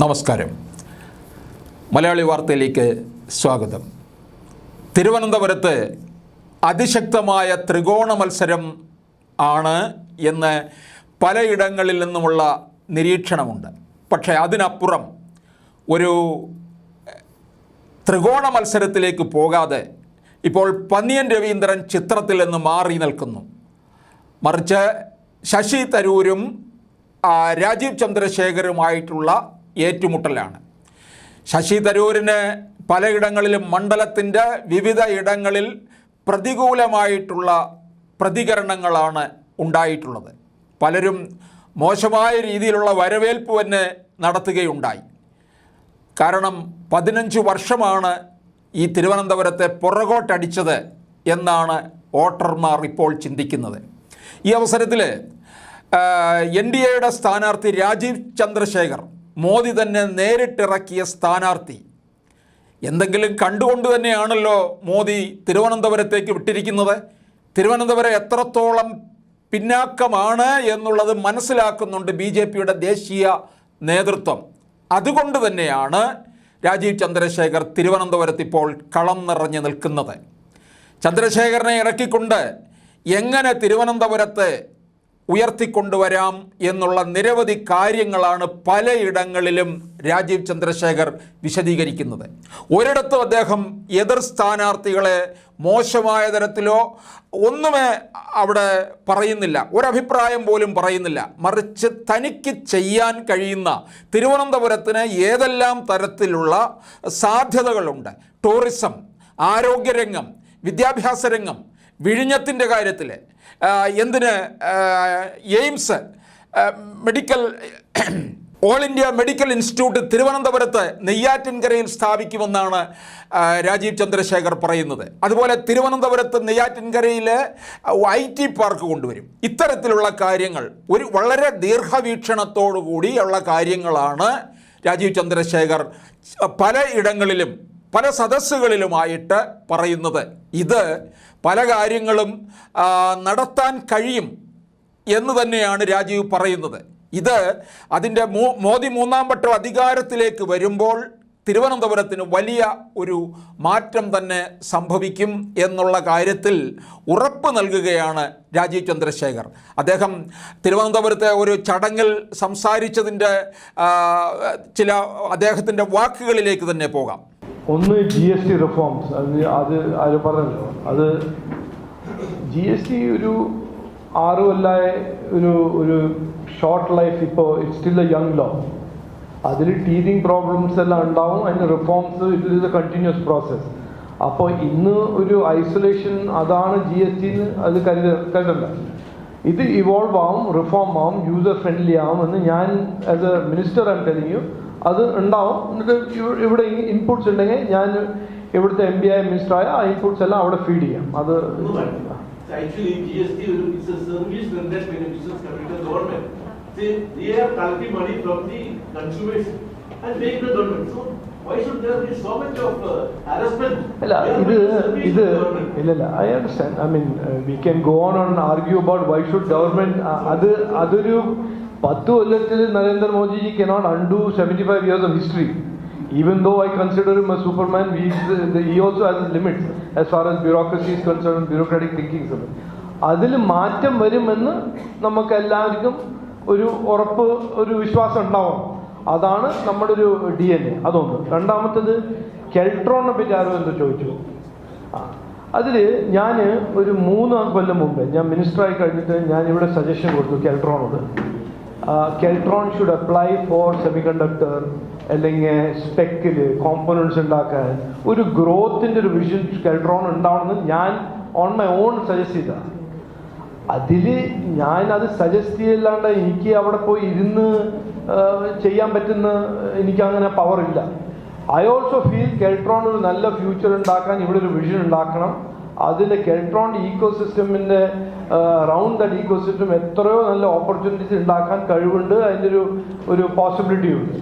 നമസ്കാരം. മലയാളി വാർത്തയിലേക്ക് സ്വാഗതം. തിരുവനന്തപുരത്ത് അതിശക്തമായ ത്രികോണ മത്സരം ആണ് എന്ന് പലയിടങ്ങളിൽ നിന്നുമുള്ള നിരീക്ഷണമുണ്ട്. പക്ഷേ അതിനപ്പുറം ഒരു ത്രികോണ മത്സരത്തിലേക്ക് പോകാതെ ഇപ്പോൾ പന്നിയൻ രവീന്ദ്രൻ ചിത്രത്തിൽ നിന്ന് മാറി നിൽക്കുന്നു. മറിച്ച് ശശി തരൂരും രാജീവ് ചന്ദ്രശേഖരുമായിട്ടുള്ള ഏറ്റുമുട്ടലാണ്. ശശി തരൂരിന് പലയിടങ്ങളിലും മണ്ഡലത്തിന്റെ വിവിധ ഇടങ്ങളിൽ പ്രതികൂലമായിട്ടുള്ള പ്രതികരണങ്ങളാണ് ഉണ്ടായിട്ടുള്ളത്. പലരും മോശമായ രീതിയിലുള്ള വരവേൽപ്പ് തന്നെ നടത്തുകയുണ്ടായി. കാരണം പതിനഞ്ച് വർഷമാണ് ഈ തിരുവനന്തപുരത്തെ പുറകോട്ടടിച്ചത് എന്നാണ് വോട്ടർമാർ ഇപ്പോൾ ചിന്തിക്കുന്നത്. ഈ അവസരത്തിൽ എൻ ഡി എയുടെ സ്ഥാനാർത്ഥി രാജീവ് ചന്ദ്രശേഖർ മോദി തന്നെ നേരിട്ടിറക്കിയ സ്ഥാനാർത്ഥി. എന്തെങ്കിലും കണ്ടുകൊണ്ട് തന്നെയാണല്ലോ മോദി തിരുവനന്തപുരത്തേക്ക് വിട്ടിരിക്കുന്നത്. തിരുവനന്തപുരം എത്രത്തോളം പിന്നാക്കമാണ് എന്നുള്ളത് മനസ്സിലാക്കുന്നുണ്ട് ബി ജെ പിയുടെ ദേശീയ നേതൃത്വം. അതുകൊണ്ട് തന്നെയാണ് രാജീവ് ചന്ദ്രശേഖർ തിരുവനന്തപുരത്ത് ഇപ്പോൾ കളം നിറഞ്ഞു നിൽക്കുന്നത്. ചന്ദ്രശേഖരനെ ഇറക്കിക്കൊണ്ട് എങ്ങനെ തിരുവനന്തപുരത്ത് ഉയർത്തിക്കൊണ്ടുവരാം എന്നുള്ള നിരവധി കാര്യങ്ങളാണ് പലയിടങ്ങളിലും രാജീവ് ചന്ദ്രശേഖർ വിശദീകരിക്കുന്നത്. ഒരിടത്തും അദ്ദേഹം എതിർ സ്ഥാനാർത്ഥികളെ മോശമായ തരത്തിലോ ഒന്നുമേ അവിടെ പറയുന്നില്ല. ഒരഭിപ്രായം പോലും പറയുന്നില്ല. മറിച്ച് തനിക്ക് ചെയ്യാൻ കഴിയുന്ന തിരുവനന്തപുരത്തിന് ഏതെല്ലാം തരത്തിലുള്ള സാധ്യതകളുണ്ട്? ടൂറിസം ആരോഗ്യരംഗം വിദ്യാഭ്യാസ രംഗം വിഴിഞ്ഞത്തിന്റെ കാര്യത്തിൽ എന്തിന് AIIMS medical all India medical institute തിരുവനന്തപുരത്ത് നെയ്യാറ്റിൻകരയിൽ സ്ഥാപിക്കുമെന്നാണ് രാജീവ് ചന്ദ്രശേഖർ പറയുന്നത്. അതുപോലെ തിരുവനന്തപുരത്ത് നെയ്യാറ്റിൻകരയിൽ ഐ ടി പാർക്ക് കൊണ്ടുവരും. ഇത്തരത്തിലുള്ള കാര്യങ്ങൾ ഒരു വളരെ ദീർഘവീക്ഷണത്തോടു കൂടിയുള്ള കാര്യങ്ങളാണ് രാജീവ് ചന്ദ്രശേഖർ പല ഇടങ്ങളിലും പല സദസ്സുകളിലുമായിട്ട് പറയുന്നത്. ഇത് പല കാര്യങ്ങളും നടത്താൻ കഴിയും എന്ന് തന്നെയാണ് രാജീവ് പറയുന്നത്. ഇത് അതിന്റെ മോദി മൂന്നാം വട്ടം അധികാരത്തിലേക്ക് വരുമ്പോൾ തിരുവനന്തപുരത്തിന് വലിയ ഒരു മാറ്റം തന്നെ സംഭവിക്കും എന്നുള്ള കാര്യത്തിൽ ഉറപ്പ് നൽകുകയാണ് രാജീവ് ചന്ദ്രശേഖർ. അദ്ദേഹം തിരുവനന്തപുരത്തെ ഒരു ചടങ്ങിൽ സംസാരിച്ചതിന്റെ ചില അദ്ദേഹത്തിന്റെ വാക്കുകളിലേക്ക് തന്നെ പോകാം. ഒന്ന് ജി എസ് ടി റിഫോംസ് അത് അത് അത് പറഞ്ഞല്ലോ. അത് ജി എസ് ടി ഒരു ആറ് കൊല്ലായ ഒരു ഒരു ഷോർട്ട് ലൈഫ് ഇപ്പോൾ it still a young law അതിൽ ടീതിങ് പ്രോബ്ലംസ് എല്ലാം ഉണ്ടാവും അതിന് reforms it is a continuous process അപ്പോൾ ഇന്ന് ഒരു ഐസൊലേഷൻ അതാണ് ജി എസ് ടി അത് കരുത കരുതണ്ട. ഇത് ഇവോൾവ് ആവും റിഫോം ആവും യൂസർ ഫ്രണ്ട്ലി ആവും എന്ന് ഞാൻ ആസ് എ മിനിസ്റ്റർ ആണ് ടെലിങ് യു അത് ഉണ്ടാവും എന്നിട്ട് ഇവ- ഇവിടെ ഇൻപുട്സ് ഉണ്ടെങ്കിൽ ഞാൻ ഇവിടുത്തെ എം പി ആയ മിനിസ്റ്റർ ആയ ആ ഇൻപുട്സ് എല്ലാം അവിടെ ഫീഡ് ചെയ്യാം അത് they are collecting money from the consumers and paying the government. So uh? അല്ല ഇത് ഇത്. ഇല്ലല്ല I understand I mean we can go on argue about why should government അത് അതൊരു പത്ത് കൊല്ലത്തിൽ Narendra Modi ji cannot undo seventy five years of history even though I consider hmm A Superman V ഈ also has limits as far as bureaucracy is concern bureaucratic thinkings അതിൽ മാറ്റം വരുമെന്ന് നമുക്ക് എല്ലാവർക്കും ഒരു ഉറപ്പ് ഒരു വിശ്വാസം ഉണ്ടാവണം. അതാണ് നമ്മുടെ ഒരു ഡി എൻ എ അതൊന്ന്. രണ്ടാമത്തത് കെൽട്രോണിനെ പറ്റി ആരോ എന്തോ ചോദിച്ചു. അതിൽ ഞാൻ ഒരു മൂന്ന് കൊല്ലം മുമ്പ് ഞാൻ മിനിസ്റ്ററായി കഴിഞ്ഞിട്ട് ഞാൻ ഇവിടെ സജഷൻ കൊടുത്തു കെൽട്രോണോട്. Keltron should apply for semiconductor അല്ലെങ്കിൽ സ്പെക്കിൽ കോമ്പണൻസ് ഉണ്ടാക്കാൻ. ഒരു ഗ്രോത്തിന്റെ ഒരു വിഷൻ കെൽട്രോൺ ഉണ്ടാവണമെന്ന് ഞാൻ ഓൺ മൈ ഓൺ സജസ്റ്റ് ചെയ്തതാണ് അതിൽ ഞാൻ അത് സജസ്റ്റ് ചെയ്യല്ലാണ്ട് എനിക്ക് അവിടെ പോയി ഇരുന്ന് ചെയ്യാൻ പറ്റുന്ന എനിക്ക് അങ്ങനെ പവർ ഇല്ല. ഐ ഓൾസോ ഫീൽ കെൽട്രോൺ ഒരു നല്ല ഫ്യൂച്ചർ ഉണ്ടാക്കാൻ ഇവിടെ ഒരു വിഷൻ ഉണ്ടാക്കണം. അതിന്റെ കെൽട്രോൺ ഈക്കോ സിസ്റ്റമിന്റെ റൗണ്ട് ദ ഈക്കോ സിസ്റ്റം എത്രയോ നല്ല ഓപ്പർച്യൂണിറ്റീസ് ഉണ്ടാക്കാൻ കഴിവുണ്ട്. അതിന്റെ ഒരു ഒരു പോസിബിലിറ്റി ഉണ്ട്.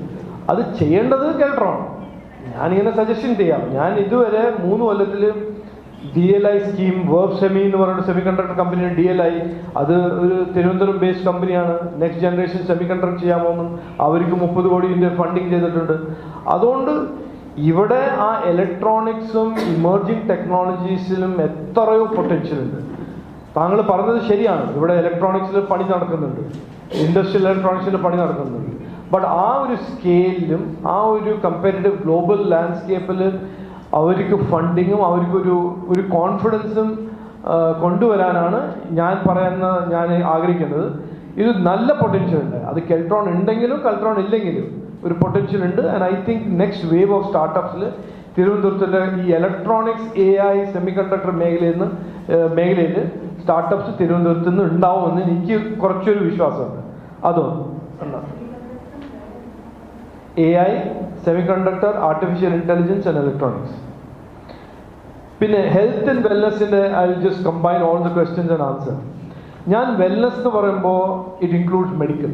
അത് ചെയ്യേണ്ടത് കെൽട്രോൺ ഞാനിങ്ങനെ സജഷൻ ചെയ്യാം. ഞാൻ ഇതുവരെ മൂന്ന് കൊല്ലത്തിൽ D L I scheme verb semi എന്ന് പറയുന്ന സെമി കണ്ടക്ടർ കമ്പനിയാണ് ഡി എൽ ഐ അത് ഒരു തിരുവനന്തപുരം ബേസ്ഡ് കമ്പനിയാണ് നെക്സ്റ്റ് ജനറേഷൻ സെമി കണ്ടക്ടർ ചെയ്യാൻ പോകുന്നു അവർക്ക് മുപ്പത് കോടി ഫണ്ടിങ് ചെയ്തിട്ടുണ്ട്. അതുകൊണ്ട് ഇവിടെ ആ ഇലക്ട്രോണിക്സും ഇമേർജിംഗ് ടെക്നോളജീസിലും എത്രയോ പൊട്ടൻഷ്യൽ ഉണ്ട്. താങ്കൾ പറഞ്ഞത് ശരിയാണ്. ഇവിടെ ഇലക്ട്രോണിക്സിൽ പണി നടക്കുന്നുണ്ട്. ഇൻഡസ്ട്രിയൽ ഇലക്ട്രോണിക്സിൽ പണി നടക്കുന്നുണ്ട്. ബട്ട് ആ ഒരു സ്കെയിലും ആ ഒരു കമ്പാരിറ്റീവ് ഗ്ലോബൽ ലാൻഡ്സ്കേപ്പിൽ അവർക്ക് ഫണ്ടിങ്ങും അവർക്കൊരു ഒരു കോൺഫിഡൻസും കൊണ്ടുവരാനാണ് ഞാൻ പറയുന്ന ഞാൻ ആഗ്രഹിക്കുന്നത്. ഇത് നല്ല പൊട്ടൻഷ്യൽ ഉണ്ട്. അത് കെൽട്രോൺ ഉണ്ടെങ്കിലും കെൽട്രോൺ ഇല്ലെങ്കിലും. ഒരു പൊട്ടൻഷ്യൽ ഉണ്ട്. And I think next wave of സ്റ്റാർട്ടപ്സിൽ തിരുവനന്തപുരത്തിലെ ഈ electronics A I semiconductor മേഖലയിൽ നിന്ന് മേഖലയിൽ സ്റ്റാർട്ടപ്സ് തിരുവനന്തപുരത്ത് നിന്ന് ഉണ്ടാവുമെന്ന് എനിക്ക് കുറച്ചൊരു വിശ്വാസമുണ്ട്. അതോ? A I semiconductor artificial intelligence and electronics പിന്നെ health and വെൽനെസ്സിന്റെ I just combine all the questions and answer ഞാൻ വെൽനസ് എന്ന് പറയുമ്പോൾ ഇറ്റ് ഇൻക്ലൂഡ്സ് മെഡിക്കൽ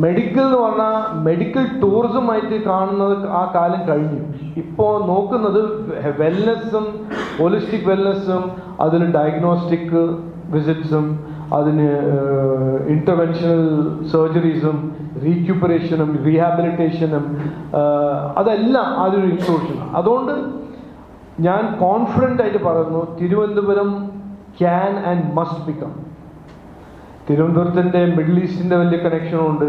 മെഡിക്കൽ എന്ന് പറഞ്ഞാൽ മെഡിക്കൽ ടൂറിസം ആയിട്ട് കാണുന്നത് ആ കാലം കഴിഞ്ഞു. ഇപ്പോൾ നോക്കുന്നത് വെൽനെസ്സും ഹോളിസ്റ്റിക് വെൽനെസ്സും അതിന് ഡയഗ്നോസ്റ്റിക് വിസിറ്റ്സും അതിന് ഇന്റർവെൻഷണൽ സർജറീസും റീക്യൂപ്പറേഷനും റീഹാബിലിറ്റേഷനും അതെല്ലാം അതൊരു ഇൻക്ലൂഷൻ അതുകൊണ്ട് ഞാൻ കോൺഫിഡന്റ് ആയിട്ട് പറയുന്നു Thiruvananthapuram can and must become തിരുവനന്തപുരത്തിന്റെ middle ഈസ്റ്റിന്റെ വലിയ കണക്ഷനും ഉണ്ട്.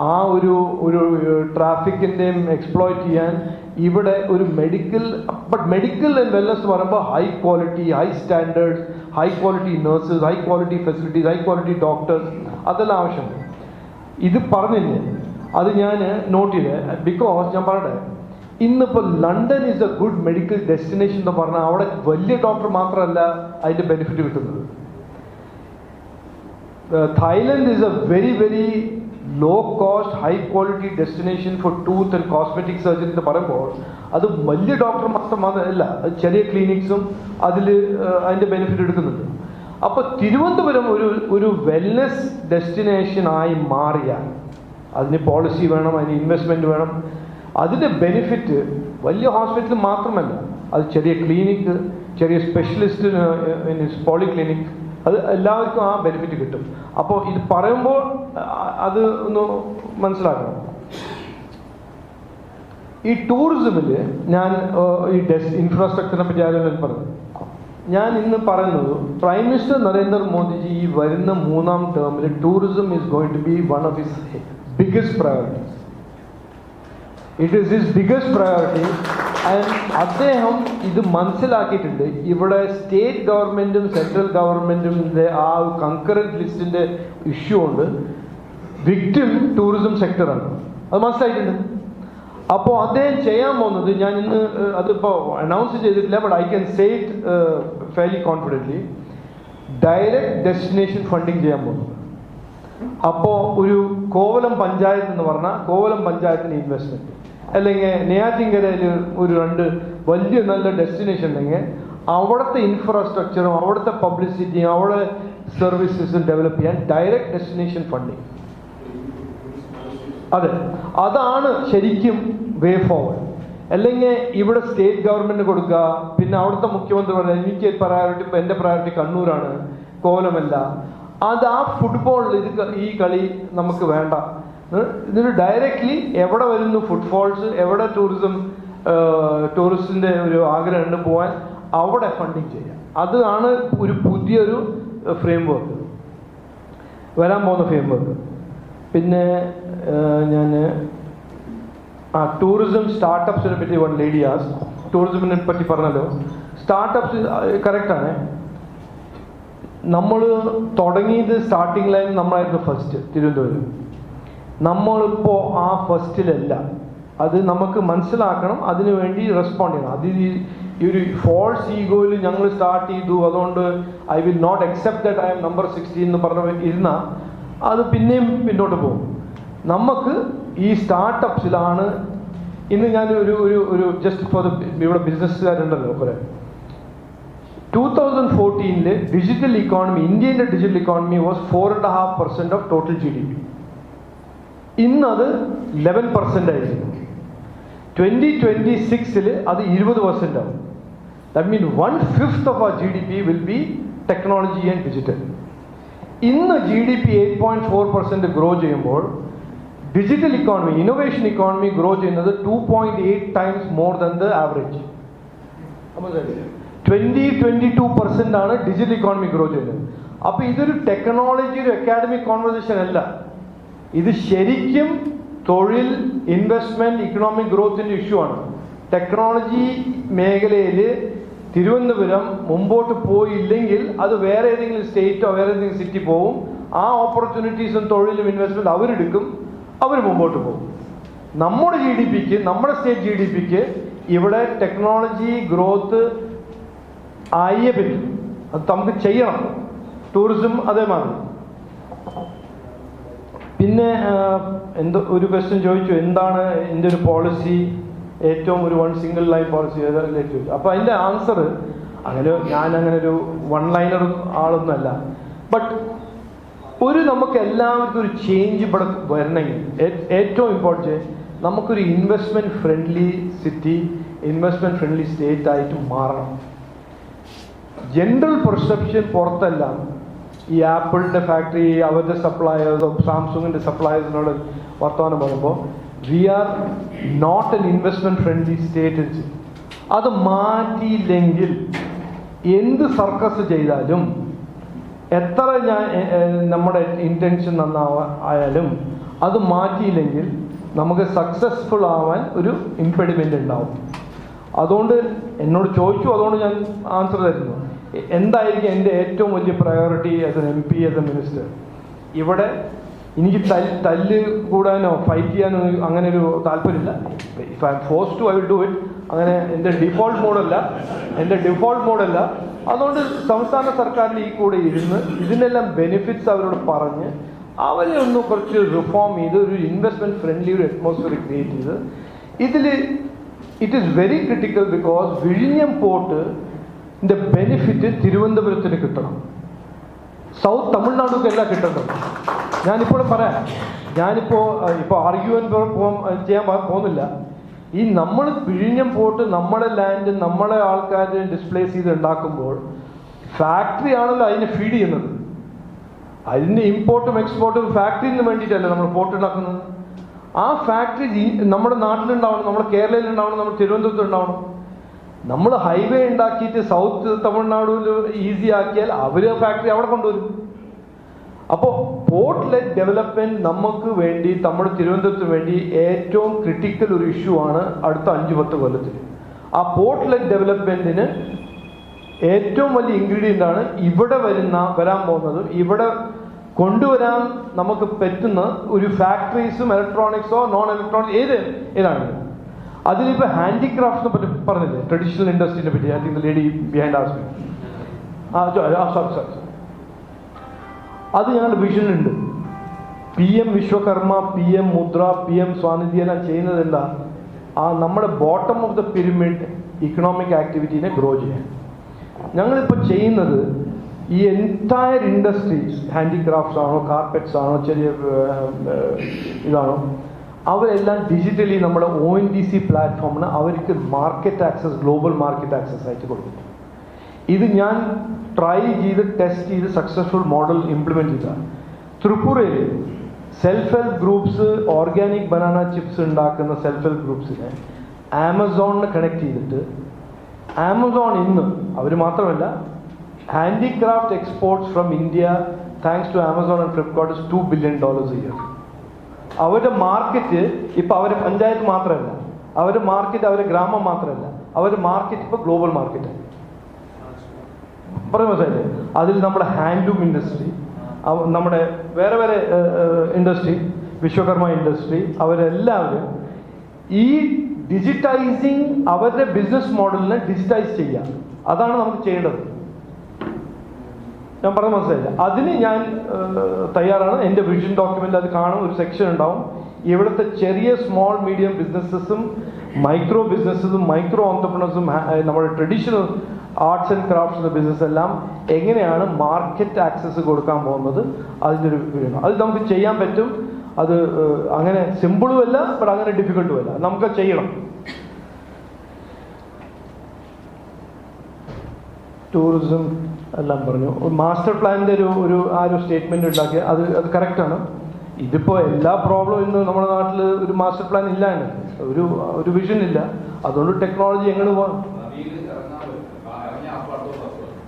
ആ ഒരു ഒരു ട്രാഫിക്കിന്റെയും എക്സ്പ്ലോയിറ്റ് ചെയ്യാൻ ഇവിടെ ഒരു medical but medical and wellness പറയുമ്പോൾ high quality high standards high quality nurses high quality facilities high quality doctors അതെല്ലാം ആവശ്യമുണ്ട് ഇത് പറഞ്ഞില്ലേ? അത് ഞാൻ നോട്ട് ചെയ്തേ. ബിക്കോസ് ഞാൻ പറയട്ടെ ഇന്നിപ്പോൾ London is a good medical destination എന്ന് പറഞ്ഞാൽ അവിടെ വലിയ ഡോക്ടർ മാത്രമല്ല അതിന്റെ ബെനിഫിറ്റ് കിട്ടുന്നത്. Thailand is a very, very low cost, high quality destination for tooth and cosmetic surgery എന്ന് പറയുമ്പോൾ അത് വലിയ ഡോക്ടർ മാത്രം മാത്രമല്ല അത് ചെറിയ ക്ലിനിക്സും അതിൽ അതിന്റെ ബെനിഫിറ്റ് എടുക്കുന്നുണ്ട്. അപ്പോൾ തിരുവനന്തപുരം ഒരു ഒരു വെൽനെസ് ഡെസ്റ്റിനേഷൻ ആയി മാറിയാൽ അതിന് പോളിസി വേണം അതിന് ഇൻവെസ്റ്റ്മെന്റ് വേണം. അതിന്റെ ബെനിഫിറ്റ് വലിയ ഹോസ്പിറ്റൽ മാത്രമല്ല അത് ചെറിയ ക്ലിനിക്ക് ചെറിയ സ്പെഷ്യലിസ്റ്റ് പോളിക്ലിനിക് അത് എല്ലാവർക്കും ആ ബെനിഫിറ്റ് കിട്ടും. അപ്പോൾ ഇത് പറയുമ്പോൾ അത് ഒന്ന് മനസ്സിലാക്കണം. ഈ ടൂറിസമിൽ ഞാൻ ഈ ഡെസ് ഇൻഫ്രാസ്ട്രക്ചറിനെ പറ്റി ആരും പറഞ്ഞു ഞാൻ ഇന്ന് പറയുന്നത് പ്രൈം മിനിസ്റ്റർ നരേന്ദ്ര മോദിജി ഈ വരുന്ന മൂന്നാം ടേമിൽ tourism is going to be one of his biggest priorities it is his biggest priority and അദ്ദേഹം ഇത് മനസ്സിലാക്കിയിട്ടുണ്ട്. ഇവിടെ സ്റ്റേറ്റ് ഗവൺമെന്റും സെൻട്രൽ ഗവൺമെന്റിന്റെ ആ കൺകറന്റ് ലിസ്റ്റിന്റെ ഇഷ്യൂ ഉണ്ട്. വിക്ടിം ടൂറിസം സെക്ടറാണ് അത് മനസ്സിലായിട്ടുണ്ട്? അപ്പോൾ അദ്ദേഹം ചെയ്യാൻ പോകുന്നത് ഞാൻ ഇന്ന് അതിപ്പോൾ അനൗൺസ് ചെയ്തിട്ടില്ല but I can say it fairly confidently direct destination funding ചെയ്യാൻ പോകുന്നത് അപ്പോൾ ഒരു കോവലം പഞ്ചായത്ത് എന്ന് പറഞ്ഞാൽ കോവലം പഞ്ചായത്തിന് ഇൻവെസ്റ്റ്മെന്റ് അല്ലെങ്കിൽ നെയ്യാറ്റിൻകരയിൽ ഒരു രണ്ട് വലിയ നല്ല ഡെസ്റ്റിനേഷൻ ഉണ്ടെങ്കിൽ അവിടുത്തെ ഇൻഫ്രാസ്ട്രക്ചറും അവിടുത്തെ പബ്ലിസിറ്റിയും അവിടെ സർവീസസും ഡെവലപ്പ് ചെയ്യാൻ ഡയറക്റ്റ് ഡെസ്റ്റിനേഷൻ ഫണ്ടിങ് അതെ. അതാണ് ശരിക്കും വേ ഫോർവേഡ് അല്ലെങ്കിൽ ഇവിടെ സ്റ്റേറ്റ് ഗവൺമെന്റ് കൊടുക്കുക പിന്നെ അവിടുത്തെ മുഖ്യമന്ത്രി പറഞ്ഞാൽ എനിക്ക് പ്രയോറിറ്റി എന്റെ പ്രയോറിറ്റി കണ്ണൂരാണ് കോലമല്ല. അത് ആ ഫുട്ബോളിൽ ഇത് ഈ കളി നമുക്ക് വേണ്ട. ഇതിന് ഡയറക്റ്റ്ലി എവിടെ വരുന്നു ഫുട്ഫോൾസ് എവിടെ ടൂറിസം ടൂറിസ്റ്റിന്റെ ഒരു ആഗ്രഹമുണ്ട് പോകാൻ അവിടെ ഫണ്ടിങ് ചെയ്യാം. അതാണ് ഒരു പുതിയൊരു ഫ്രെയിം വർക്ക് വരാൻ പോകുന്ന ഫ്രെയിം വർക്ക് പിന്നെ ഞാൻ ആ ടൂറിസം സ്റ്റാർട്ടപ്സിനെ പറ്റി വൺ ലേഡി ആസ് ടൂറിസമിനെ പറ്റി പറഞ്ഞല്ലോ. സ്റ്റാർട്ടപ്സ് കറക്റ്റാണ് നമ്മൾ തുടങ്ങിയത് സ്റ്റാർട്ടിംഗ് ലൈൻ നമ്മളായിരുന്നു ഫസ്റ്റ് തിരുവനന്തപുരം. നമ്മളിപ്പോൾ ആ ഫസ്റ്റിലല്ല. അത് നമുക്ക് മനസ്സിലാക്കണം അതിനു വേണ്ടി റെസ്പോണ്ട് ചെയ്യണം. അത് ഈ ഒരു ഫോൾസ് ഈഗോയിൽ ഞങ്ങൾ സ്റ്റാർട്ട് ചെയ്തു. അതുകൊണ്ട് I will not accept that I number sixteen എന്ന് പറഞ്ഞ ഇരുന്നാൽ അത് പിന്നെയും പിന്നോട്ട് പോകും. നമുക്ക് ഈ സ്റ്റാർട്ടപ്സിലാണ് ഇന്ന് ഞാൻ ഒരു ഒരു ഒരു ജസ്റ്റ് ഫോർ ദ ഇവിടെ ബിസിനസ്സുകാരുണ്ടല്ലോ കുറെ ടൂ തൗസൻഡ് ഫോർട്ടീനിൽ digital economy ഇന്ത്യന്റെ digital economy was four and half percent of total G D P ഇന്നത് ലെവൻ പെർസെന്റ് ആയിരിക്കും ട്വന്റി ട്വന്റി സിക്സിൽ അത് ഇരുപത് പെർസെന്റ് ആവും that mean one fifth of ആ G D P will be technology and digital ഇന്ന് G D P eight point four percent grow ചെയ്യുമ്പോൾ digital economy innovation economy grow ചെയ്യുന്നത് two point eight times more than the average twenty twenty two percent ആണ് digital economy grow ചെയ്യുന്നത്. അപ്പോൾ ഇതൊരു technology ഒരു academic conversation അല്ല. ഇത് ശരിക്കും തൊഴിൽ ഇൻവെസ്റ്റ്മെന്റ് ഇക്കണോമിക് ഗ്രോത്തിന്റെ ഇഷ്യൂ ആണ്. ടെക്നോളജി മേഖലയിൽ തിരുവനന്തപുരം മുമ്പോട്ട് പോയില്ലെങ്കിൽ അത് വേറെ ഏതെങ്കിലും സ്റ്റേറ്റോ വേറെ ഏതെങ്കിലും സിറ്റി പോവും. ആ ഓപ്പർച്യൂണിറ്റീസും തൊഴിലും ഇൻവെസ്റ്റ്മെന്റ് അവരെടുക്കും. അവർ മുമ്പോട്ട് പോകും. നമ്മുടെ ജി ഡി പിക്ക് നമ്മുടെ സ്റ്റേറ്റ് ജി ഡി പിക്ക് ഇവിടെ ടെക്നോളജി ഗ്രോത്ത് ആയേ പറ്റും. അത് നമുക്ക് ചെയ്യണം. ടൂറിസം അതേമാതിരി. പിന്നെ എന്തോ ഒരു ക്വസ്റ്റ്യൻ ചോദിച്ചു എന്താണ് എന്റെ ഒരു പോളിസി ഏറ്റവും ഒരു വൺ സിംഗിൾ ലൈൻ പോളിസി ഏതായാലും ചോദിച്ചു. അപ്പോൾ അതിന്റെ ആൻസർ അങ്ങനെ ഞാൻ അങ്ങനെ ഒരു വൺ ലൈനർ ആളൊന്നുമല്ല ബട്ട് ഒരു നമുക്ക് എല്ലാവർക്കും ഒരു ചേഞ്ച് ഇവിടെ വരണമെങ്കിൽ ഏറ്റവും ഇമ്പോർട്ടന്റ് നമുക്കൊരു investment friendly city investment friendly state ആയിട്ട് മാറണം. ജനറൽ പെർസെപ്ഷൻ പുറത്തെല്ലാം ഈ ആപ്പിളിന്റെ ഫാക്ടറി അവരുടെ സപ്ലയേഴ്സ് സാംസങ്ങിന്റെ സപ്ലയേഴ്സിനോട് വർത്തമാനം പറയുമ്പോൾ we are not an investment friendly state അത് മാറ്റിയില്ലെങ്കിൽ എന്ത് സർക്കസ് ചെയ്താലും എത്ര ഞാൻ നമ്മുടെ ഇന്റൻഷൻ നന്നാവ ആയാലും അത് മാറ്റിയില്ലെങ്കിൽ നമുക്ക് സക്സസ്ഫുൾ ആവാൻ ഒരു ഇംപെഡിമെന്റ് ഉണ്ടാവും. അതുകൊണ്ട് എന്നോട് ചോദിച്ചു അതുകൊണ്ട് ഞാൻ ആൻസർ തരുന്നു. എന്തായിരിക്കും എന്റെ ഏറ്റവും വലിയ priority as an M P as a minister ഇവിടെ എനിക്ക് തല്ല് തല്ല് കൂടാനോ ഫൈറ്റ് ചെയ്യാനോ അങ്ങനെ ഒരു താല്പര്യമില്ല. If I'm force to I will do it അങ്ങനെ എന്റെ ഡിഫോൾട്ട് മോഡല്ല എന്റെ ഡിഫോൾട്ട് മോഡല്ല അതുകൊണ്ട് സംസ്ഥാന സർക്കാരിന്റെ ഈ കൂടെ ഇരുന്ന് ഇതിനെല്ലാം ബെനിഫിറ്റ്സ് അവരോട് പറഞ്ഞ് അവരെ ഒന്ന് കുറച്ച് റിഫോം ചെയ്ത് ഒരു ഇൻവെസ്റ്റ്മെന്റ് ഫ്രണ്ട്ലി ഒരു അറ്റ്മോസ്ഫിയർ ക്രിയേറ്റ് ചെയ്ത് ഇതിൽ it is very critical because വിഴിഞ്ഞം പോർട്ട് ബെനിഫിറ്റ് തിരുവനന്തപുരത്തിന് കിട്ടണം. സൗത്ത് തമിഴ്നാടുക്കെല്ലാം കിട്ടണം ഞാനിപ്പോൾ പറയാം. ഞാനിപ്പോൾ ഇപ്പോൾ ആർഗ്യുവൻ പോകാൻ ചെയ്യാൻ പോകുന്നില്ല. ഈ നമ്മൾ പിഴിഞ്ഞം പോട്ട് നമ്മുടെ ലാൻഡ് നമ്മളെ ആൾക്കാർ ഡിസ്പ്ലേസ് ചെയ്ത് ഉണ്ടാക്കുമ്പോൾ ഫാക്ടറി ആണല്ലോ അതിനെ ഫീഡ് ചെയ്യുന്നത്. അതിന്റെ ഇമ്പോർട്ടും എക്സ്പോർട്ടും ഫാക്ടറിന് വേണ്ടിയിട്ടല്ലേ നമ്മൾ പോർട്ട് ഉണ്ടാക്കുന്നത്? ആ ഫാക്ടറി നമ്മുടെ നാട്ടിലുണ്ടാവണം നമ്മുടെ കേരളയിൽ ഉണ്ടാവണം നമ്മുടെ തിരുവനന്തപുരത്ത് ഉണ്ടാവണം. നമ്മൾ ഹൈവേ ഉണ്ടാക്കിയിട്ട് സൗത്ത് തമിഴ്നാടിൽ ഈസി ആക്കിയാൽ അവർ ഫാക്ടറി അവിടെ കൊണ്ടുവരും. അപ്പോൾ പോർട്ട് ലെറ്റ് ഡെവലപ്മെന്റ് നമുക്ക് വേണ്ടി നമ്മുടെ തിരുവനന്തപുരത്തിന് വേണ്ടി ഏറ്റവും ക്രിട്ടിക്കൽ ഒരു ഇഷ്യൂ ആണ് അടുത്ത അഞ്ച് പത്ത് കൊല്ലത്തിൽ. ആ പോർട്ട് ലെറ്റ് ഡെവലപ്മെന്റിന് ഏറ്റവും വലിയ ഇൻഗ്രീഡിയന്റ് ആണ് ഇവിടെ വരുന്ന വരാൻ പോകുന്നതും. ഇവിടെ കൊണ്ടുവരാൻ നമുക്ക് പറ്റുന്ന ഒരു ഫാക്ടറീസും ഇലക്ട്രോണിക്സോ നോൺ ഇലക്ട്രോണിക് ഏത് ഏതാണ്? അതിലിപ്പോ ഹാൻഡിക്രാഫ്റ്റിനെ പറ്റി പറഞ്ഞില്ലേ? ട്രഡീഷണൽ ഇൻഡസ്ട്രീനെ പറ്റി I think lady behind as ആ സോറി സോറി അത് ഞങ്ങളുടെ വിഷനുണ്ട് P M Vishwakarma P M Mudra P M SVANidhi എല്ലാം ചെയ്യുന്നത് എന്താ? ആ നമ്മുടെ bottom of the pyramid economic ആക്ടിവിറ്റീനെ grow ചെയ്യാൻ. ഞങ്ങളിപ്പോൾ ചെയ്യുന്നത് ഈ എന്റയർ ഇൻഡസ്ട്രീസ് ഹാൻഡിക്രാഫ്റ്റ്സ് ആണോ കാർപ്പറ്റ്സ് ആണോ ചെറിയ ഇതാണോ? അവരെല്ലാം ഡിജിറ്റലി നമ്മുടെ ഒ എൻ ഡി സി പ്ലാറ്റ്ഫോമിന് അവർക്ക് market access global market access ആയിട്ട് കൊടുക്കുന്നു ഇത് ഞാൻ ട്രൈ ചെയ്ത് ടെസ്റ്റ് ചെയ്ത് സക്സസ്ഫുൾ മോഡൽ ഇംപ്ലിമെന്റ് ചെയ്തതാണ്. ത്രിപുരയിൽ self help groups organic banana chips ഉണ്ടാക്കുന്ന സെൽഫ് ഹെൽപ്പ് ഗ്രൂപ്പ്സിനെ ആമസോണിന് കണക്ട് ചെയ്തിട്ട് ആമസോൺ ഇന്ന് അവർ മാത്രമല്ല handicraft exports from India thanks to Amazon and Flipkart is two billion dollars year അവരുടെ മാർക്കറ്റ് ഇപ്പൊ അവരുടെ പഞ്ചായത്ത് മാത്രമല്ല അവരുടെ മാർക്കറ്റ് അവരുടെ ഗ്രാമം മാത്രമല്ല അവരുടെ മാർക്കറ്റ് ഇപ്പൊ ഗ്ലോബൽ മാർക്കറ്റ് പറഞ്ഞു മനസ്സിലായില്ലേ അതിൽ നമ്മുടെ ഹാൻഡ്ലൂം ഇൻഡസ്ട്രി നമ്മുടെ വേറെ വേറെ ഇൻഡസ്ട്രി വിശ്വകർമ്മ ഇൻഡസ്ട്രി അവരെല്ലാവരും ഈ ഡിജിറ്റൈസിങ് അവരുടെ ബിസിനസ് മോഡലിനെ ഡിജിറ്റൈസ് ചെയ്യുക. അതാണ് നമുക്ക് ചെയ്യേണ്ടത്. ഞാൻ പറഞ്ഞ മനസ്സിലായില്ല. അതിന് ഞാൻ തയ്യാറാണ്. എന്റെ വിഷൻ ഡോക്യുമെന്റ് അത് കാണും. ഒരു സെക്ഷൻ ഉണ്ടാവും. ഇവിടുത്തെ ചെറിയ സ്മോൾ മീഡിയം ബിസിനസ്സസും മൈക്രോ ബിസിനസ്സും മൈക്രോ ഓണ്ടർപ്രണേഴ്സും നമ്മുടെ traditional arts and crafts business എല്ലാം എങ്ങനെയാണ് മാർക്കറ്റ് ആക്സസ് കൊടുക്കാൻ പോകുന്നത്? അതിന്റെ ഒരു വിഷയം അത് നമുക്ക് ചെയ്യാൻ പറ്റും. അത് അങ്ങനെ സിമ്പിളും അല്ല ബട്ട് അങ്ങനെ ഡിഫിക്കൽട്ടും അല്ല. നമുക്ക് ചെയ്യണം. ടൂറിസം എല്ലാം പറഞ്ഞു. മാസ്റ്റർ പ്ലാനിന്റെ ഒരു ഒരു ആ ഒരു സ്റ്റേറ്റ്മെന്റ് ഉണ്ടാക്കി. അത് അത് കറക്റ്റാണ് ഇതിപ്പോൾ എല്ലാ പ്രോബ്ലം ഇന്ന് നമ്മുടെ നാട്ടിൽ ഒരു മാസ്റ്റർ പ്ലാൻ ഇല്ല എന്ന്. ഒരു ഒരു വിഷൻ ഇല്ല. അതുകൊണ്ട് ടെക്നോളജി എങ്ങനെ പോകാം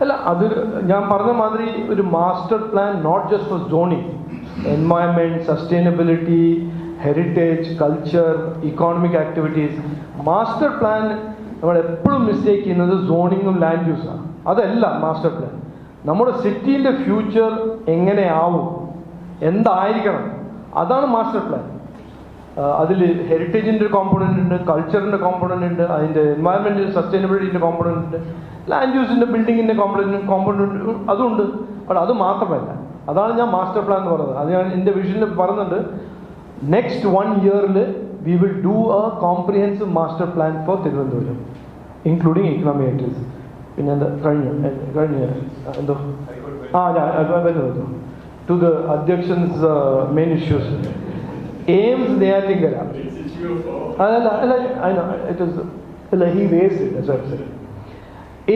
അല്ല അത് ഞാൻ പറഞ്ഞ മാതിരി ഒരു master plan not just for zoning environment sustainability heritage culture economic activities master plan നമ്മൾ എപ്പോഴും മിസ്റ്റേക്ക് ചെയ്യുന്നത് സോണിങ്ങും ലാൻഡ് യൂസാണ് അതല്ല മാസ്റ്റർ പ്ലാൻ. നമ്മുടെ സിറ്റീന്റെ ഫ്യൂച്ചർ എങ്ങനെയാവും? എന്തായിരിക്കണം? അതാണ് മാസ്റ്റർ പ്ലാൻ. അതിൽ ഹെറിറ്റേജിന്റെ കോമ്പണന്റ് ഉണ്ട് കൾച്ചറിന്റെ കോമ്പണന്റ് ഉണ്ട് അതിന്റെ എൻവയറമെന്റ് സസ്റ്റൈനബിലിറ്റിന്റെ കോമ്പണന്റ് ഉണ്ട് ലാൻഡ് യൂസിന്റെ ബിൽഡിങ്ങിന്റെ കോമ്പണന്റ് കോമ്പണന്റ് അതുണ്ട്. പക്ഷെ അത് മാത്രമല്ല അതാണ് ഞാൻ മാസ്റ്റർ പ്ലാൻ എന്ന് പറയുന്നത്. അത് ഞാൻ എന്റെ വിഷനിൽ പറയുന്നുണ്ട് നെക്സ്റ്റ് വൺ ഇയറിൽ we will do a comprehensive master plan for Thiruvananthapuram including economic activities പിന്നെ എന്താ കഴിഞ്ഞു കഴിഞ്ഞു. എന്തോ? ആ ഞാൻ വരുന്നു ടു ദ അധ്യക്ഷൻസ് മെയിൻ ഇഷ്യൂസ് എയിംസ് നെയ്യാറ്റിങ്കര അതല്ല അല്ല അതിനോ ഇറ്റ് ഇസ് അല്ല he waste sorry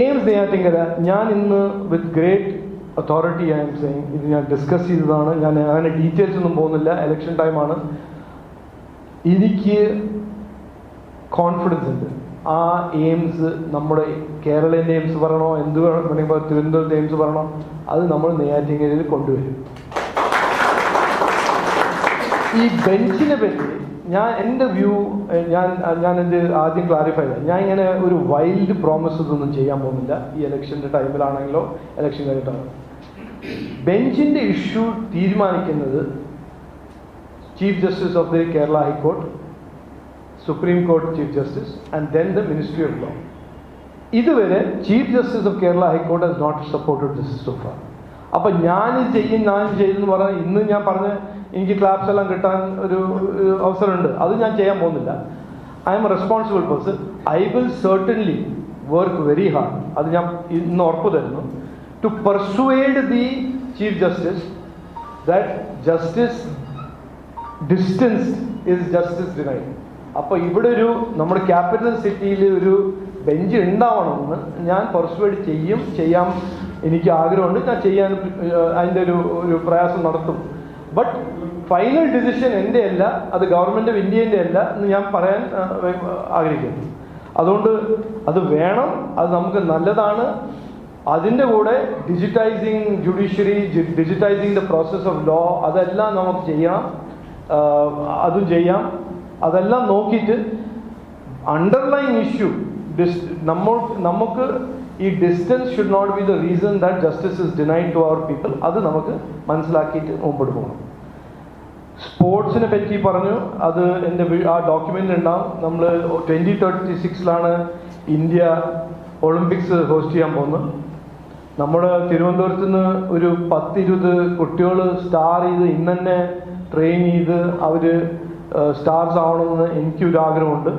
AIIMS Neyyattinkara ഞാൻ ഇന്ന് with great authority I'm saying ഇത് ഞാൻ ഡിസ്കസ് ചെയ്തതാണ്. ഞാൻ അങ്ങനെ ഡീറ്റെയിൽസ് ഒന്നും പോകുന്നില്ല. ഇലക്ഷൻ ടൈമാണ് എനിക്ക് കോൺഫിഡൻസ് ഉണ്ട്. ആ എയിംസ് നമ്മുടെ കേരളത്തിന്റെ എയിംസ് പറയണോ? എന്ത് വേണമെങ്കിൽ തിരുവനന്തപുരത്ത് എയിംസ് പറയണോ? അത് നമ്മൾ നെയ്യാറ്റിങ്കരയിൽ കൊണ്ടുവരും. ഈ ബെഞ്ചിനെ പറ്റി ഞാൻ എന്റെ വ്യൂ ഞാൻ ഞാൻ എന്റെ ആദ്യം ക്ലാരിഫൈ ചെയ്യാം ഞാൻ ഇങ്ങനെ ഒരു വൈൽഡ് പ്രോമിസസ് ഒന്നും ചെയ്യാൻ പോകുന്നില്ല. ഈ ഇലക്ഷന്റെ ടൈമിലാണെങ്കിലോ ഇലക്ഷൻ കഴിഞ്ഞിട്ടാണോ. ബെഞ്ചിന്റെ ഇഷ്യൂ തീരുമാനിക്കുന്നത് chief justice of the Kerala high court supreme court chief justice and then the ministry of law ഇതുവരെ chief justice of Kerala high court has not supported this so far അപ്പൊ ഞാൻ ചെയ്യും ഞാൻ ചെയ്തെന്ന് പറഞ്ഞാൽ ഇന്ന് ഞാൻ പറഞ്ഞ എനിക്ക് ക്ലാപ്സ് എല്ലാം കിട്ടാൻ ഒരു അവസരമുണ്ട്. അത് ഞാൻ ചെയ്യാൻ പോകുന്നില്ല. I a responsible person I will certainly work very hard അത് ഞാൻ ഇന്ന് ഉറപ്പ് തരുന്നു. To persuade the chief justice that justice distance is justice denied അപ്പോൾ ഇവിടെ ഒരു നമ്മുടെ ക്യാപിറ്റൽ സിറ്റിയിൽ ഒരു ബെഞ്ച് ഉണ്ടാവണമെന്ന് ഞാൻ പെർസുവേഡ് ചെയ്യും. ചെയ്യാം. എനിക്ക് ആഗ്രഹമുണ്ട്. ഞാൻ ചെയ്യാൻ അതിന്റെ ഒരു ഒരു പ്രയാസം നടത്തും. ബട്ട് ഫൈനൽ ഡിസിഷൻ എന്റെ അല്ല അത് ഗവൺമെന്റ് ഓഫ് ഇന്ത്യന്റെ അല്ല എന്ന് ഞാൻ പറയാൻ ആഗ്രഹിക്കുന്നു. അതുകൊണ്ട് അത് വേണം. അത് നമുക്ക് നല്ലതാണ്. അതിന്റെ കൂടെ digitising judiciary digitising the process of law അതെല്ലാം നമുക്ക് ചെയ്യാം അതും ചെയ്യാം. അതെല്ലാം നോക്കിയിട്ട് അണ്ടർലൈൻ ഇഷ്യൂ നമ്മൾ നമുക്ക് ഈ distance should not be the reason that justice is denied to our people അത് നമുക്ക് മനസ്സിലാക്കിയിട്ട് മുമ്പോട്ട് പോകണം. സ്പോർട്സിനെ പറ്റി പറഞ്ഞു. അത് എന്റെ ആ ഡോക്യുമെന്റ് ഉണ്ടാവും. നമ്മൾ ട്വന്റി തേർട്ടി സിക്സിലാണ് ഇന്ത്യ ഒളിമ്പിക്സ് ഹോസ്റ്റ് ചെയ്യാൻ പോകുന്നത്. നമ്മുടെ തിരുവനന്തപുരത്ത് നിന്ന് ഒരു പത്തിരുപത് കുട്ടികൾ സ്റ്റാർ ചെയ്ത് ഇന്നെ ട്രെയിൻ ചെയ്ത് അവർ സ്റ്റാർസ് ആവണമെന്ന് എനിക്കൊരു ആഗ്രഹമുണ്ട്.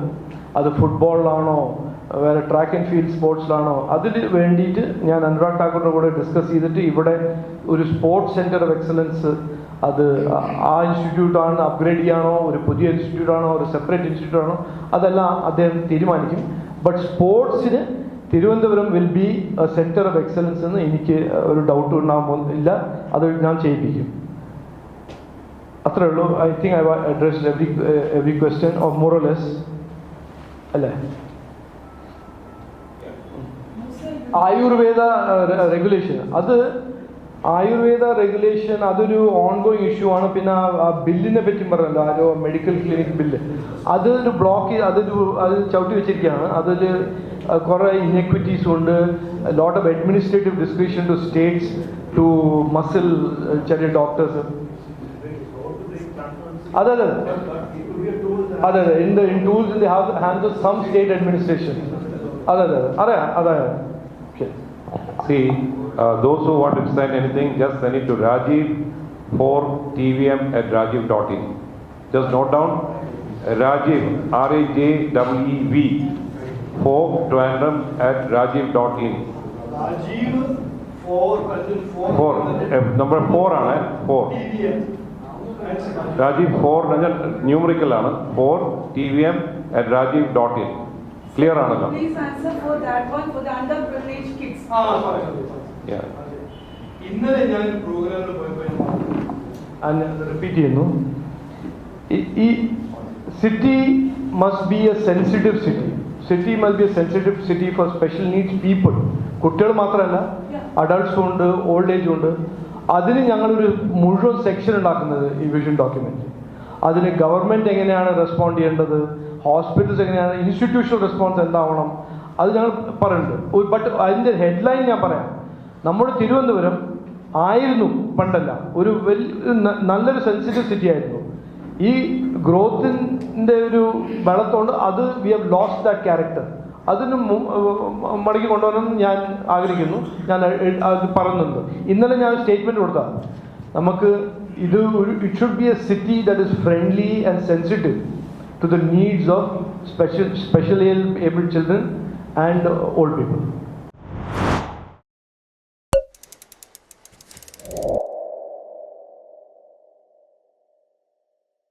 അത് ഫുട്ബോളിലാണോ വേറെ ട്രാക്ക് ആൻഡ് ഫീൽഡ് സ്പോർട്സിലാണോ അതിന് വേണ്ടിയിട്ട് ഞാൻ അനുരാഗ് ഠാക്കൂറിന്റെ കൂടെ ഡിസ്കസ് ചെയ്തിട്ട് ഇവിടെ ഒരു സ്പോർട്സ് സെന്റർ ഓഫ് എക്സലൻസ് അത് ആ- ഇൻസ്റ്റിറ്റ്യൂട്ടാണ് അപ്ഗ്രേഡ് ചെയ്യാണോ ഒരു പുതിയ ഇൻസ്റ്റിറ്റ്യൂട്ട് ആണോ ഒരു സെപ്പറേറ്റ് ഇൻസ്റ്റിറ്റ്യൂട്ട് ആണോ അതെല്ലാം അദ്ദേഹം തീരുമാനിക്കും. ബട്ട് സ്പോർട്സിന് Thiruvananthapuram will be centre of excellence എന്ന് എനിക്ക് ഒരു ഡൗട്ട് ഉണ്ടാകുമ്പോൾ ഇല്ല. അത് ഞാൻ ചെയ്യിപ്പിക്കും. അത്രേ ഉള്ളൂ. I think I address every every question of മോറലെസ് അല്ലേ? ആയുർവേദ റെഗുലേഷൻ അത് ആയുർവേദ റെഗുലേഷൻ അതൊരു ഓൺഗോയിങ് ഇഷ്യൂ ആണ്. പിന്നെ ആ- ബില്ലിനെ പറ്റി പറഞ്ഞല്ലോ. ആ മെഡിക്കൽ ക്ലിനിക് ബില്ല് അതൊരു ബ്ലോക്ക് അതൊരു അത് ചവിട്ടി വെച്ചിരിക്കുകയാണ്. അതിൽ കുറേ ഇനക്വിറ്റീസ് ഉണ്ട്. Lot of administrative discretion to states to muscle ചെറിയ doctors Other than, other than in the in tools in the hands of some state administration. Other than, other, other. Okay. See, uh, those who want to send anything, just send it to Rajiv for tvm at rajiv.in. Just note down Rajiv, R A J W E V, for tvm at rajiv.in. Rajiv for, for, number 4 four. Rajeev four ന്യൂമറിക്കലാണ് four T V M at Rajeev dot in clear ആണല്ലോ. Please answer for that one, for the underprivileged kids. ആ, sorry, sorry, sorry. Yeah. ഇന്നലെ ഞാൻ ഒരു പ്രോഗ്രാമിൽ പോയപ്പോൾ ഞാൻ പറഞ്ഞു, repeat ചെയ്യുന്നു. ഈ city must be a sensitive city city must be a sensitive city for special needs people കുട്ടികൾ മാത്രമല്ല അഡൾട്ട്സും ഉണ്ട് ഓൾഡ് ഏജും ഉണ്ട്. അതിന് ഞങ്ങളൊരു മുഴുവൻ സെക്ഷൻ ഉണ്ടാക്കുന്നത് ഈ വിഷൻ ഡോക്യുമെന്റ് അതിന് ഗവൺമെന്റ് എങ്ങനെയാണ് റെസ്പോണ്ട് ചെയ്യേണ്ടത്? ഹോസ്പിറ്റൽസ് എങ്ങനെയാണ്? ഇൻസ്റ്റിറ്റ്യൂഷണൽ റെസ്പോൺസ് എന്താവണം? അത് ഞങ്ങൾ പറയുന്നുണ്ട്. ബട്ട് അതിന്റെ ഹെഡ്ലൈൻ ഞാൻ പറയാം. നമ്മുടെ തിരുവനന്തപുരം ആയിരുന്നു പണ്ടല്ല. ഒരു വലിയ നല്ലൊരു സെൻസിറ്റീവ് സിറ്റി ആയിരുന്നു. ഈ ഗ്രോത്തിന്റെ ഒരു ബലത്തോണ്ട് അത് we have lost that character അതിന് മടക്കി കൊണ്ടുവരണമെന്ന് ഞാൻ ആഗ്രഹിക്കുന്നു. ഞാൻ അത് പറയുന്നുണ്ട്. ഇന്നലെ ഞാൻ സ്റ്റേറ്റ്മെന്റ് കൊടുത്ത. നമുക്ക് ഇത് ഒരു it should be a city that is friendly and sensitive to the needs of special specially abled children and old people